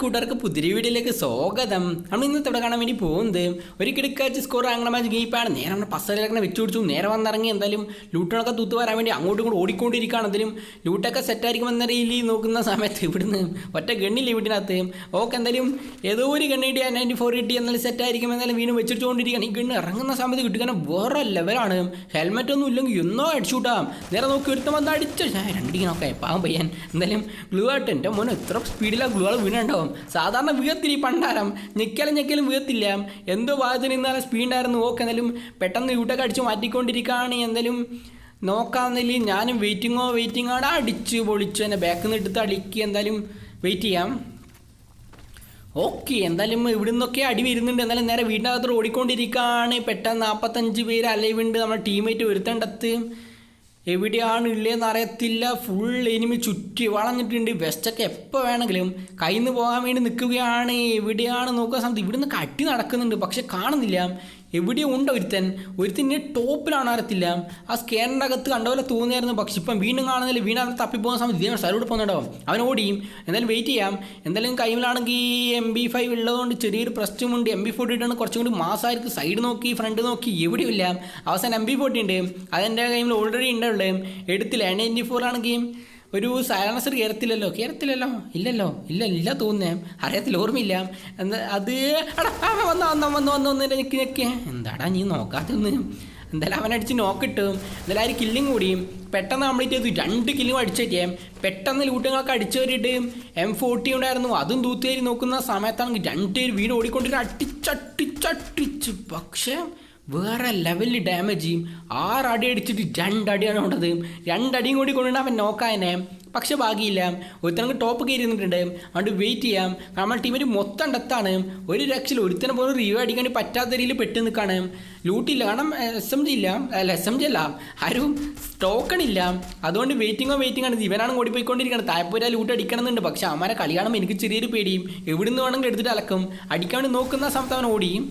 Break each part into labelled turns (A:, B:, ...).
A: കൂട്ടുകാർക്ക് പുതിരി വീഡിയോയിലേക്ക് സ്വാഗതം. നമ്മൾ ഇന്നത്തെ ഇവിടെ കാണാൻ വേണ്ടി പോകുന്നത് ഒരു കിടക്കാച്ച് സ്കോർ അങ്ങനെ മാച്ച് ഗെയിപ്പാണ് നേരെ നമ്മുടെ പസലൊക്കെ വെച്ച് പിടിച്ചു. നേരെ വന്നിറങ്ങി എന്തായാലും ലൂട്ടണൊക്കെ തൂത്ത് വരാൻ വേണ്ടി അങ്ങോട്ടും കൂടെ ഓടിക്കൊണ്ടിരിക്കുകയാണ്. എന്തായാലും ലൂട്ടൊക്കെ സെറ്റായിരിക്കും എന്ന രീതിയിൽ നോക്കുന്ന സമയത്ത് ഇവിടുന്ന് ഒറ്റ ഗണ്ണില്ല വീട്ടിനകത്ത് ഓക്കെ എന്തായാലും ഏതോ ഒരു ഗണ്ണ് കിട്ടിയാൽ നയന്റി ഫോർ കിട്ടി. എന്നാലും സെറ്റായിരിക്കും എന്നാലും വീണ്ടും വെച്ചിട്ടുകൊണ്ടിരിക്കുകയാണ് ഈ ഗണ്ണ് ഇറങ്ങുന്ന സമയത്ത് കിട്ടുക വേറെ ലെവലാണ് ഹെൽമെറ്റ് ഒന്നും ഇല്ലെങ്കിൽ എന്നോ അടിച്ചുവിട്ടാം നേരെ നോക്കി ഒരുത്തം വന്ന് അടിച്ചു. ഞാൻ രണ്ടിങ്ങനൊക്കെ പാവം പയ്യൻ. എന്തായാലും ഗ്ലൂ ആയിട്ട് എന്റെ മോനെ എത്ര സ്പീഡിലാണ് ഗ്ലൂ ആൾ വീണുണ്ടാവും സാധാരണ വീർത്തിരി പണ്ടാരം. ഞെക്കലും ഞെക്കലും വീഴത്തില്ല എന്തോ ഭാഗത്തിന് ഇന്നാലും സ്പീഡായിരുന്നു. ഓക്കെ എന്നാലും പെട്ടെന്ന് യൂട്ടൊക്കെ അടിച്ച് മാറ്റിക്കൊണ്ടിരിക്കുകയാണ്. എന്തായാലും നോക്കാന്നില്ല ഞാനും വെയിറ്റിങ്ങോ വെയിറ്റിംഗ് ആണ് അടിച്ച് പൊളിച്ചു എന്നെ ബാക്കിൽ നിന്ന് എടുത്ത് അടിക്കുക എന്തായാലും വെയിറ്റ് ചെയ്യാം. ഓക്കെ എന്തായാലും ഇവിടെ നിന്നൊക്കെ അടി വരുന്നുണ്ട്. എന്നാലും നേരെ വീടിനകത്ത് ഓടിക്കൊണ്ടിരിക്കുകയാണ്. പെട്ടെന്ന് നാൽപ്പത്തഞ്ച് പേര് അലൈവുണ്ട് നമ്മുടെ ടീമേറ്റ് ഒരുത്തേണ്ടത്ത് എവിടെയാണ് ഉള്ളതെന്ന് അറിയത്തില്ല. ഫുൾ എനിമി ചുറ്റി വളഞ്ഞിട്ടുണ്ട്. വെസ്റ്റൊക്കെ എപ്പോൾ വേണമെങ്കിലും കയ്യിൽ നിന്ന് പോകാൻ വേണ്ടി നിൽക്കുകയാണ്. എവിടെയാണ് നോക്കുക. സമയത്ത് ഇവിടുന്ന് കട്ടി നടക്കുന്നുണ്ട്. പക്ഷെ കാണുന്നില്ല. എവിടെയോ ഉണ്ട് ഒരുത്തൻ. ഒരുത്തന്റെ ടോപ്പിലാണ് കാണാറത്തില്ല ആ സ്കാനറിന്റെ അകത്ത് കണ്ട പോലെ തോന്നിയായിരുന്നു. പക്ഷെ ഇപ്പം വീണ്ടും കാണുന്നില്ല. വീണ്ടും അവിടെ തപ്പിപ്പോകുന്ന സമയത്ത് ഇതേ സ്ഥലത്തോട് പോകുന്നുണ്ടാവും അവൻ ഓടിയും. എന്തായാലും വെയിറ്റ് ചെയ്യാം. എന്തായാലും കൈമിലാണെങ്കിൽ എം ബി ഫൈവ് ഉള്ളതുകൊണ്ട് ചെറിയൊരു പ്രശ്നമുണ്ട്. എം ബി ഫോർട്ടി ഇട്ടാണ് കുറച്ചും കൂടി മാസമായിരിക്കും സൈഡ് നോക്കി ഫ്രണ്ട് നോക്കി. എവിടെയും ഇല്ല. അവസാനം എം ബി ഫോർട്ടി ഉണ്ട്. അതെന്റെ കൈമിൽ ഓൾറെഡി ഉണ്ടുള്ളത് എടുത്തില്ല. എൻ നയന്റി ഫോർ ആണെങ്കിൽ ഒരു സൈലൻസർ കയറത്തില്ലല്ലോ കയറത്തില്ലല്ലോ ഇല്ലല്ലോ ഇല്ല ഇല്ല തോന്നുന്നേ. അറിയത്തില്ല ഓർമ്മയില്ല. എന്താ അത് എടാ വന്ന വന്ന് വന്ന് വന്ന് വന്ന് ഞെക്കി ഞെക്കി. എന്താടാ നീ നോക്കാത്തൊന്ന് എന്തായാലും അവനടിച്ച് നോക്കിട്ടും എന്തായാലും ആ ഒരു കില്ലിങ് കൂടിയും പെട്ടെന്ന് കംപ്ലീറ്റ് ചെയ്തു. രണ്ട് കില്ലും അടിച്ചേറ്റേ. പെട്ടെന്ന് ലൂട്ടുകളൊക്കെ അടിച്ചു കയറിയിട്ട് എം ഫോർട്ടി ഉണ്ടായിരുന്നു. അതും തൂത്തേരി നോക്കുന്ന സമയത്താണെങ്കിൽ രണ്ടുപേര് വീട് ഓടിക്കൊണ്ടിരുന്ന അടിച്ചട്ടിച്ചട്ടിച്ച് പക്ഷേ വേറെ ലെവലിൽ ഡാമേജ് ചെയ്യും. ആറടി അടിച്ചിട്ട് രണ്ടടിയാണ് കൊണ്ടത്. രണ്ടടിയും കൂടി കൊണ്ടുവന്നാൽ അവൻ നോക്കാനെ പക്ഷെ ഭാഗ്യമില്ല. ഒരുത്തനക്ക് ടോപ്പ് കയറി നിന്നിട്ടുണ്ട്. അതുകൊണ്ട് വെയിറ്റ് ചെയ്യാം. നമ്മുടെ ടീമിൽ മൊത്തം ഡെത്താണ്. ഒരു രക്ഷയിൽ ഒരുത്തനെ പോലും റിവ്യൂ അടിക്കാൻ പറ്റാത്ത രീതിയിൽ പെട്ട് നിൽക്കുകയാണ് ലൂട്ടില്ല കാരണം എസ് എം ജി ഇല്ല. അല്ല എസ് എം ജി അല്ല. ആരും ടോക്കൺ ഇല്ല. അതുകൊണ്ട് വെയിറ്റിങ്ങോ വെയിറ്റിംഗ് ആണ്. ഇവനാണ് ഓടിപ്പോയിക്കൊണ്ടിരിക്കുന്നത് തായ്പൂര ലൂട്ട് അടിക്കണമെന്നുണ്ട്. പക്ഷെ അവന്മാരെ കളി കാണുമ്പോൾ എനിക്ക് ചെറിയൊരു പേടിയും. എവിടെ നിന്ന് വേണമെങ്കിൽ എടുത്തിട്ട് അലക്കും. അടിക്കാൻ നോക്കുന്ന സമയത്ത് അവൻ ഓടി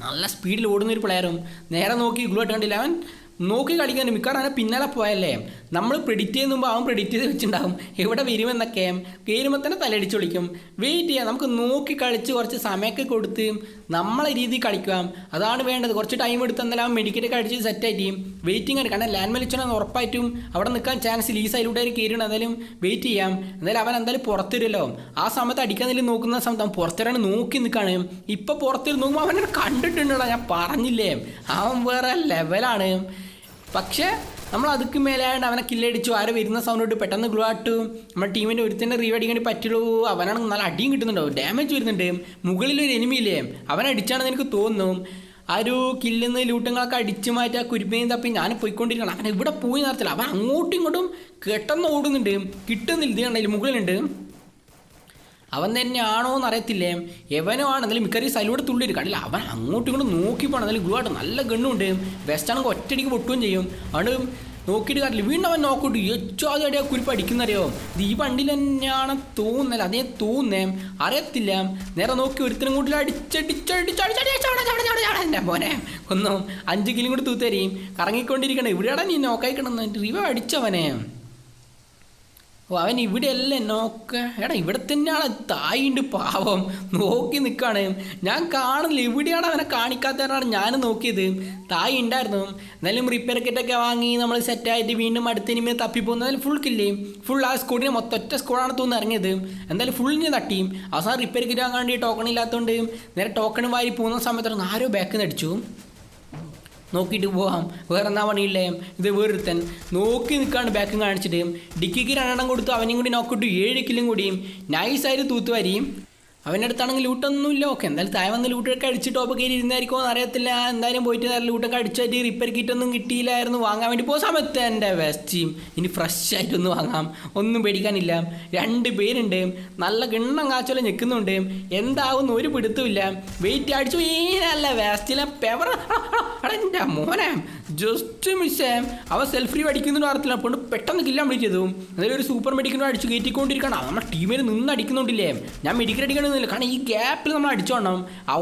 A: നല്ല സ്പീഡിൽ ഓടുന്ന ഒരു പ്ലെയറും നേരെ നോക്കി ഗ്ലൂ കണ്ടില്ല അവൻ. നോക്കി കളിക്കാൻ മിക്കവാറും പിന്നാലെ പോയല്ലേ? നമ്മൾ പ്രിഡിക്റ്റ് ചെയ്യുമ്പോൾ അവൻ പ്രിഡിക്റ്റ് ചെയ്ത് വെച്ചിട്ടുണ്ടാകും എവിടെ വരുമെന്നൊക്കെ കയറുമ്പോൾ തന്നെ തലയടിച്ച് വിളിക്കും. വെയിറ്റ് ചെയ്യാം. നമുക്ക് നോക്കി കളിച്ച് കുറച്ച് സമയമൊക്കെ കൊടുത്ത് നമ്മളെ രീതിയിൽ കളിക്കാം. അതാണ് വേണ്ടത്. കുറച്ച് ടൈം എടുത്ത് എന്നാലും അവൻ മെഡിക്കറ്റൊക്കെ അടിച്ച് സെറ്റായിട്ട് വെയിറ്റിംഗ് ആണ്. കാരണം ലാൻഡ് മലിച്ചാൽ ഉറപ്പായിട്ടും അവിടെ നിൽക്കാൻ ചാൻസ് ലീസ് അതിലൂടെ കയറിയാണ് എന്തായാലും വെയിറ്റ് ചെയ്യാം. എന്തായാലും അവൻ എന്തായാലും പുറത്തിരുമല്ലോ. ആ സമയത്ത് അടിക്കാൻ നേരം നോക്കുന്ന സമയത്ത് അവൻ പുറത്തിരാണ് നോക്കി നിൽക്കുകയാണ് ഇപ്പം പുറത്തിരുന്ന് നോക്കുമ്പോൾ അവനെ കണ്ടിട്ടുണ്ടോ ഞാൻ പറഞ്ഞില്ലേ? അവൻ വേറെ ലെവലാണ് പക്ഷേ നമ്മൾ അതുക്ക് മേലായിട്ട് അവനെ കില്ലടിച്ചു. ആരെ വരുന്ന സൗണ്ട് ഇട്ട് പെട്ടെന്ന് ഗ്ലോ ആട്ടു. നമ്മുടെ ടീമിന്റെ ഒരുത്തന്നെ റീവ് അടിക്കാൻ പറ്റുള്ളൂ. അവനാണെങ്കിൽ നല്ല അടിയും കിട്ടുന്നുണ്ടോ. ഡാമേജ് വരുന്നുണ്ട്. മുകളിൽ ഒരു എനിമിയില്ലേ ഇല്ലേ? അടിച്ചാണെന്ന് എനിക്ക് തോന്നുന്നു. ആ ഒരു കില്ലുന്ന ലൂട്ടങ്ങളൊക്കെ അടിച്ചു മാറ്റി ആ തപ്പി ഞാൻ പോയിക്കൊണ്ടിരിക്കണം അവൻ ഇവിടെ പോയി നടത്തില്ല അവൻ അങ്ങോട്ടും ഇങ്ങോട്ടും കെട്ടെന്ന് ഓടുന്നുണ്ട്. കിട്ടുന്നില്ല. ഇത് കണ്ടില്ല മുകളിലുണ്ട്. അവൻ തന്നെയാണോ എന്ന് അറിയത്തില്ലേ എവനോ ആണ് എന്നാലും മിക്കറി സൈലൂടെ തുള്ളി കണ്ടില്ല അവൻ അങ്ങോട്ടും ഇങ്ങോട്ടും നോക്കി പോകണം എന്നാലും ഗുരുവായിട്ട് നല്ല ഗണ്ണുണ്ട്. വെസ്റ്റാണെങ്കിൽ ഒറ്റയടിക്ക് പൊട്ടുകയും ചെയ്യും. അതുകൊണ്ട് നോക്കിയിട്ട് കാര്യമില്ല. വീണ്ടും അവൻ നോക്കിയിട്ട് ഏറ്റവും അടിയാ കുരിപ്പ് അടിക്കുന്നറിയോ? ഇത് ഈ വണ്ടിയിൽ തന്നെയാണ് തോന്നല അതേ തോന്നേ അറിയത്തില്ല. നേരെ നോക്കി ഒരുത്തിനും കൂട്ടിൽ അടിച്ചടിച്ചടിച്ചടിച്ചടിച്ചടിച്ചടിച്ചടിച്ചടി ഓ അവൻ ഇവിടെയല്ലേ നോക്ക? എടാ ഇവിടെ തന്നെയാണ് തായിണ്ട് പാവം. നോക്കി നിൽക്കാണ് ഞാൻ കാണുന്നില്ല. ഇവിടെയാണ് അവനെ കാണിക്കാത്തവരാണ് ഞാൻ നോക്കിയത്. തായി ഉണ്ടായിരുന്നു എന്നാലും റിപ്പയർ കിറ്റൊക്കെ വാങ്ങി നമ്മൾ സെറ്റായിട്ട് വീണ്ടും അടുത്ത ഇനിമേ തപ്പിപ്പോകുന്ന എന്നാലും ഫുൾ കില്ലേ ഫുൾ ആ സ്കൂളിനെ മൊത്തം ഒറ്റ സ്കൂളാണ് തോന്നുന്നു ഇറങ്ങിയത്. എന്തായാലും ഫുള്ളിനെ തട്ടിയും. അവസാനം റിപ്പയർ കിറ്റ് വേണ്ടി ടോക്കൺ ഇല്ലാത്തതുകൊണ്ട് നേരെ ടോക്കൺ വാരി പോകുന്ന സമയത്താണ് ആരോ ബാക്കിൽ നിന്ന് അടിച്ചു. നോക്കിയിട്ട് പോകാം വേറെ എന്നാ പണിയില്ലേ? ഇത് വേറൊരുത്തൻ നോക്കി നിൽക്കാണ് ബാക്കും കാണിച്ചിട്ട്. ഡിക്കിക്ക് രണ്ടെണ്ണം കൊടുത്തു അവനെയും കൂടി നോക്കിയിട്ട് ഏഴ് കിലും കൂടിയും. നൈസായിട്ട് തൂത്തുവാരിയും അവന്റെ അടുത്താണെങ്കിൽ ലൂട്ടൊന്നുമില്ല ഓക്കെ എന്തായാലും താഴെ വന്ന് ലൂട്ടൊക്കെ അടിച്ച് ടോപ്പ് കയറി ഇരുന്നായിരിക്കുമോ അറിയത്തില്ല. എന്തായാലും പോയിട്ട് നേരം ലൂട്ടൊക്കെ അടിച്ചായിട്ട് റിപ്പയർ കിറ്റൊന്നും കിട്ടിയില്ലായിരുന്നു. വാങ്ങാൻ വേണ്ടി പോകാൻ സമയത്ത് എന്റെ വെസ്റ്റിയും ഇനി ഫ്രഷ് ആയിട്ടൊന്ന് വാങ്ങാം. ഒന്നും പേടിക്കാനില്ല. രണ്ട് പേരുണ്ട്. നല്ല ഗണ്ണം കാച്ചോലെ ഞെക്കുന്നുണ്ട് എന്താവുന്ന ഒരു പിടുത്തുമില്ല വെയിറ്റ് അടിച്ചു. ഏനല്ല വെസ്റ്റിലെ പെവർ എന്റെ മോനെ. ജസ്റ്റ് മിസ്സേ അവ സെൽഫ് ഫ്രീ അടിക്കുന്നുണ്ട് അറിയത്തില്ല. അപ്പോൾ പെട്ടെന്ന് കില്ല വിളിച്ചതും എന്തായാലും ഒരു സൂപ്പർ മെഡിക്കലും അടിച്ചു കയറ്റിക്കൊണ്ടിരിക്കണം നമ്മുടെ ടീമിൽ നിന്ന് അടിക്കുന്നുണ്ടില്ലേ. ഞാൻ മെഡിക്കൽ അടിക്കണം നിന്നില്ല കാരണം ഈ ഗ്യാപ്പിൽ നമ്മൾ അടിച്ചോണം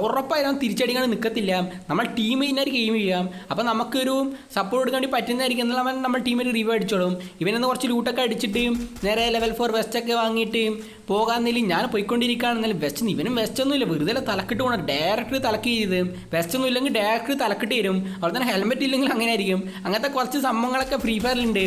A: ഉറപ്പായാലും തിരിച്ചടിക്കാൻ നിൽക്കത്തില്ല നമ്മൾ ടീമേറ്റിനായിട്ട് ഗെയിം ചെയ്യാം അപ്പോൾ നമുക്കൊരു സപ്പോർട്ട് കൊടുക്കാൻ വേണ്ടി പറ്റുന്നതായിരിക്കും എന്നാൽ അവൻ നമ്മൾ ടീമിൽ റിവ്യൂ അടിച്ചോളും. ഇവനെന്ന് കുറച്ച് ലൂട്ടൊക്കെ അടിച്ചിട്ട് നേരെ ലെവൽ ഫോർ വെസ്റ്റൊക്കെ വാങ്ങിയിട്ട് പോകാന്നില്ല ഞാൻ പോയിക്കൊണ്ടിരിക്കുകയാണ്. എന്നാലും വെസ്റ്റ് ഇവനും വെസ്റ്റ് ഒന്നുമില്ല വെറുതെ തലക്കിട്ട് പോകണം ഡയറക്റ്റ് തലക്ക് ചെയ്ത് വെസ്റ്റ് ഒന്നും ഇല്ലെങ്കിൽ ഡയറക്റ്റ് തലക്കിട്ട് തരും. അതുപോലെ തന്നെ ഹെൽമെറ്റ് ഇല്ലെങ്കിൽ അങ്ങനെ ആയിരിക്കും. അങ്ങനത്തെ കുറച്ച് സംഭവങ്ങളൊക്കെ ഫ്രീ ഫയറിലുണ്ട്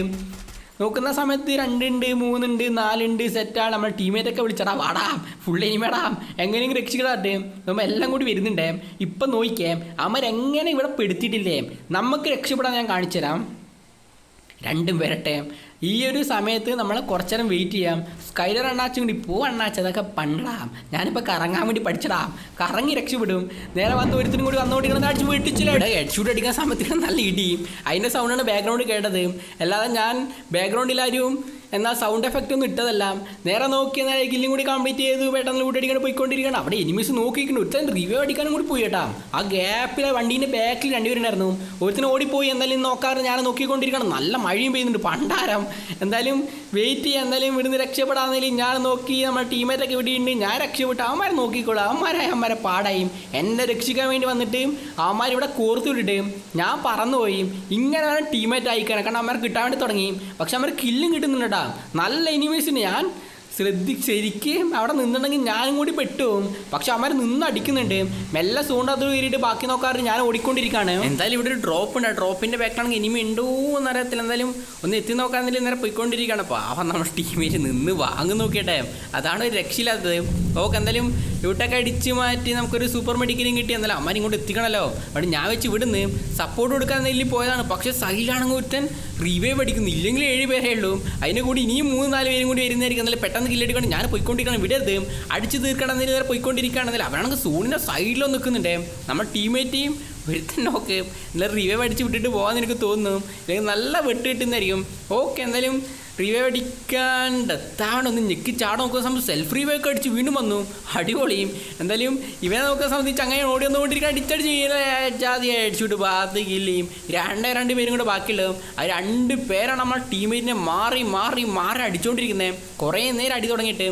A: നോക്കുന്ന സമയത്ത് രണ്ടുണ്ട് മൂന്നുണ്ട് നാലുണ്ട് സെറ്റാണ്. നമ്മൾ ടീമേറ്റ് ഒക്കെ വിളിച്ചടാ വാടാ ഫുൾ എനിമേടാ എങ്ങനെയെങ്കിലും രക്ഷിക്കടാട്ടെ നമ്മൾ എല്ലാം കൂടി വരുന്നുണ്ടേ. ഇപ്പം നോക്കിക്കേ അവരെങ്ങനെ ഇവിടെ പെടുത്തിയിട്ടില്ലേ? നമുക്ക് രക്ഷപ്പെടാൻ ഞാൻ കാണിച്ചു തരാം രണ്ടും വരട്ടെ. ഈ ഒരു സമയത്ത് നമ്മൾ കുറച്ചു നേരം വെയിറ്റ് ചെയ്യാം. സ്കൈലർ അണ്ണാച്ചും കൂടി പോ അണ്ണാച്ച അതൊക്കെ പണ്ടാം ഞാനിപ്പോൾ കറങ്ങാൻ വേണ്ടി പഠിച്ചിടാം. കറങ്ങി രക്ഷപ്പെടും. നേരെ വന്ന് ഒരുത്തിനും കൂടി വന്നുകൊണ്ടിരിക്കുന്നത് അടിച്ച് വീട്ടിച്ചില്ല? ഇവിടെ ഹെഡ് ഷൂട്ട് അടിക്കാൻ സമയത്ത് നല്ല ഇടിയും. അതിന്റെ സൗണ്ടാണ് ബാക്ക്ഗ്രൗണ്ട് കേട്ടത്. അല്ലാതെ ഞാൻ ബാക്ക്ഗ്രൗണ്ടിലാരും എന്നാൽ സൗണ്ട് എഫക്റ്റ് ഒന്നും ഇട്ടതല്ല. നേരെ നോക്കി എന്നാൽ കില്ലും കൂടി കംപ്ലീറ്റ് ചെയ്ത് പെട്ടെന്ന് ലൂട്ട് അടിക്കാൻ പോയിക്കൊണ്ടിരിക്കണം അവിടെ എനിമീസ് നോക്കിയിരിക്കുന്നു ഒരുത്തൻ റിവ്യൂ അടിക്കാനും കൂടി പോയി കേട്ടാ. ആ ഗ്യാപ്പിലെ വണ്ടീന്റെ ബാക്കിൽ രണ്ടുപേരുണ്ടായിരുന്നു. ഒരുത്തിന് ഓടിപ്പോയി എന്തായാലും നോക്കാറ് ഞാൻ നോക്കിക്കൊണ്ടിരിക്കണം നല്ല മഴയും പെയ്യുന്നുണ്ട്. പണ്ടാരം. എന്തായാലും വെയിറ്റ് ചെയ്യാം. എന്തായാലും ഇവിടുന്ന് രക്ഷപ്പെടാന്നേലും ഞാൻ നോക്കി നമ്മുടെ ടീമേറ്റൊക്കെ ഇവിടെ ഉണ്ട് ഞാൻ രക്ഷപ്പെട്ടു. അവന്മാരെ നോക്കിക്കോളാം. അവന്മാരെ അവന്മാരെ പാടായും. എന്നെ രക്ഷിക്കാൻ വേണ്ടി വന്നിട്ട് അവന്മാർ ഇവിടെ കോർത്ത് വിട്ടിട്ട് ഞാൻ പറന്നുപോയി. ഇങ്ങനെ ടീമേറ്റ് ആയിക്കാനും. കാരണം അവന്മാർ കിട്ടാൻ വേണ്ടി തുടങ്ങി. പക്ഷെ അവന്മാർ കില്ലും കിട്ടുന്നുണ്ട് കേട്ടോ നല്ല എനിമീസിനെ ഞാൻ ശ്രദ്ധി അവിടെ നിന്നിട്ടുണ്ടെങ്കിൽ ഞാനും കൂടി പെട്ടുപോകും. പക്ഷെ അവന്മാർ നിന്ന് അടിക്കുന്നുണ്ട്. മെല്ലെ സൂണ്ട് അത് കയറിയിട്ട് ബാക്കി നോക്കാറ് ഞാൻ ഓടിക്കൊണ്ടിരിക്കുകയാണ് എന്തായാലും ഇവിടെ ഒരു ഡ്രോപ്പ് ഉണ്ട്. ആ ഡ്രോപ്പിന്റെ ബാക്കിലാണെങ്കിൽ ഇനിമി ഉണ്ടോ എന്ന് അറിയത്തില്ല. എന്തായാലും ഒന്ന് എത്തി നോക്കാന്നില്ല നേരെ പോയിക്കൊണ്ടിരിക്കുകയാണ്. അപ്പോൾ അവൻ നമ്മുടെ ടീമേറ്റ് നിന്ന് വാങ്ങി നോക്കിയിട്ടെ. അതാണ് ഒരു രക്ഷയില്ലാത്തത്. ഓക്കെ എന്തായാലും ഇവിട്ടൊക്കെ അടിച്ച് മാറ്റി നമുക്കൊരു സൂപ്പർ മെഡിക്കലും കിട്ടി. എന്നാലും അമ്മ ഇങ്ങോട്ട് എത്തിക്കണല്ലോ. അവിടെ ഞാൻ വെച്ച് ഇവിടുന്ന് സപ്പോർട്ട് കൊടുക്കാൻ നെല്ലി പോയതാണ്. പക്ഷേ സൈലാണെങ്കിൽ ഒരുത്തൻ റിവൈവ് അടിക്കുന്നു. ഇല്ലെങ്കിൽ ഏഴ് പേരേ ഉള്ളൂ. അതിന്റെ കൂടി ഇനിയും മൂന്ന് നാല് പേരും കൂടി വരുന്നതായിരിക്കും. എന്നാലും പെട്ടെന്ന് കില്ലടിക്കണം ഞാൻ പോയിക്കൊണ്ടിരിക്കണം വിടരുത്. അടിച്ച് തീർക്കണം എന്നതിന് പോയിക്കൊണ്ടിരിക്കുകയാണെന്നില്ല അവനാണെങ്കിൽ സൂണിന്റെ സൈഡിലോ നിൽക്കുന്നുണ്ട്. നമ്മൾ ടീമേറ്റെയും ഒരുത്തൻ ഓക്കെ നല്ല റിവൈവ് അടിച്ച് വിട്ടിട്ട് പോകാൻ എനിക്ക് തോന്നുന്നു. അല്ലെങ്കിൽ നല്ല വെട്ട് കിട്ടുന്നതായിരിക്കും. ഓക്കെ എന്തായാലും റിവൈവ് അടിക്കാൻ ഡെത്താണ് ഒന്ന് ഞെക്കി ചാടം നോക്കുന്ന സമയത്ത് സെൽഫ് റിവൈവ് ഒക്കെ അടിച്ച് വീണ്ടും വന്നു. അടിപൊളിയും. എന്തായാലും ഇവനെ നോക്കുന്ന സമയത്ത് അങ്ങനെ ഓടി വന്നുകൊണ്ടിരിക്കാൻ അടിച്ചടിച്ച് ജാതി അടിച്ചുവിട്ട് ബാത്ത് കില്ലിയും രണ്ടേ രണ്ട് പേരും കൂടെ ബാക്കിയുള്ളതും. ആ രണ്ട് പേരാണ് നമ്മൾ ടീമേറ്റിനെ മാറി മാറി മാറി അടിച്ചുകൊണ്ടിരിക്കുന്നത് കുറേ നേരം അടി തുടങ്ങിയിട്ട്.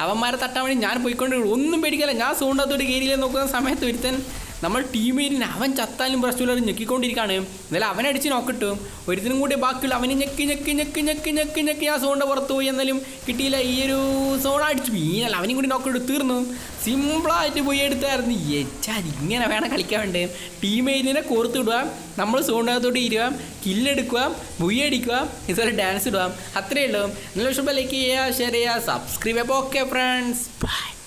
A: അവന്മാരെ തട്ടാൻ വേണ്ടി ഞാൻ പോയിക്കൊണ്ടിരിക്കും ഒന്നും പേടിക്കല്ല. ഞാൻ സൂണ്ടത്തോട്ട് കയറിയില്ല നോക്കുന്ന സമയത്ത് ഒരുത്തൻ നമ്മൾ ടീമിന് അവൻ ചത്താലും പ്രശ്നമില്ലാതെ ഞെക്കിക്കൊണ്ടിരിക്കുകയാണ് എന്നാലും അവനടിച്ച് നോക്കിട്ടും ഒരുത്തിനും കൂടി ബാക്കിയുള്ള അവന് ഞെക്കി ഞെക്കി ഞെക്കി ഞെക്കി ഞെക്കി ഞെക്കി ആ സോണിന്റെ പുറത്ത് പോയി. എന്നാലും കിട്ടിയില്ല ഈ ഒരു സോൺ അടിച്ചു. വീണല്ല അവനും കൂടി നോക്കിട്ട് തീർന്നു. സിമ്പിളായിട്ട് പോയി എടുത്തായിരുന്നു. എച്ചാൽ ഇങ്ങനെ വേണം കളിക്കാൻ വേണ്ടേ? ടീമേറ്റിനെ കോർത്ത് വിടുക. നമ്മൾ സോണിനകത്തോട്ട് ഇരുക കില്ലെടുക്കുക ബുയ്യടിക്കുക ഇതുപോലെ ഡാൻസ് ഇടുക. അത്രയേ ഉള്ളൂ. നല്ല ഇഷ്ടപ്പെട്ട ലൈക്ക് ചെയ്യുക ഷെയർ ചെയ്യുക സബ്സ്ക്രൈബ് ചെയ്യുക ഓക്കെ ഫ്രണ്ട്സ് ബൈ